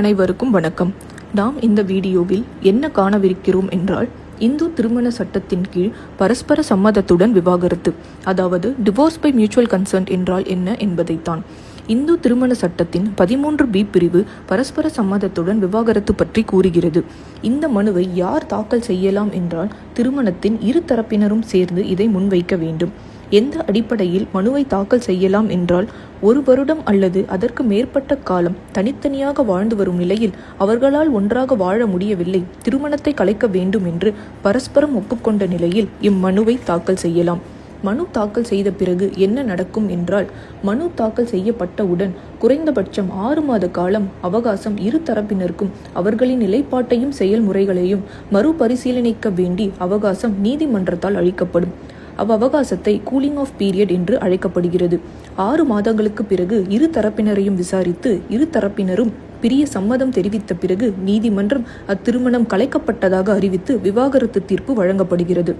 அனைவருக்கும் வணக்கம். நாம் இந்த வீடியோவில் என்ன காணவிருக்கிறோம் என்றால் இந்து திருமண சட்டத்தின் கீழ் பரஸ்பர சம்மதத்துடன் விவாகரத்து அதாவது டிவோர்ஸ் பை மியூச்சுவல் கன்சர்ன்ட் என்றால் என்ன என்பதைத்தான். இந்து திருமண சட்டத்தின் பதிமூன்று பி பிரிவு பரஸ்பர சம்மதத்துடன் விவாகரத்து பற்றி கூறுகிறது. இந்த மனுவை யார் தாக்கல் செய்யலாம் என்றால் திருமணத்தின் இரு தரப்பினரும் சேர்ந்து இதை முன்வைக்க வேண்டும். எந்த அடிப்படையில் மனுவை தாக்கல் செய்யலாம் என்றால் ஒரு வருடம் அல்லது அதற்கு மேற்பட்ட காலம் தனித்தனியாக வாழ்ந்து வரும் நிலையில் அவர்களால் ஒன்றாக வாழ முடியவில்லை. திருமணத்தை கலைக்க வேண்டும் என்று பரஸ்பரம் ஒப்புக்கொண்ட நிலையில் இம்மனுவை தாக்கல் செய்யலாம். மனு தாக்கல் செய்த பிறகு என்ன நடக்கும் என்றால் மனு தாக்கல் செய்யப்பட்டவுடன் குறைந்தபட்சம் ஆறு மாத காலம் அவகாசம் இரு தரப்பினருக்கும் அவர்களின் நிலைப்பாட்டையும் செயல்முறைகளையும் மறுபரிசீலனைக்க வேண்டி அவகாசம் நீதிமன்றத்தால் அளிக்கப்படும். அவ்வவகாசத்தை கூலிங் ஆஃப் பீரியட் என்று அழைக்கப்படுகிறது. ஆறு மாதங்களுக்கு பிறகு இரு தரப்பினரையும் விசாரித்து இரு தரப்பினரும் பிரிய சம்மதம் தெரிவித்த பிறகு நீதிமன்றம் அத்திருமணம் கலைக்கப்பட்டதாக அறிவித்து விவாகரத்து தீர்ப்பு வழங்கப்படுகிறது.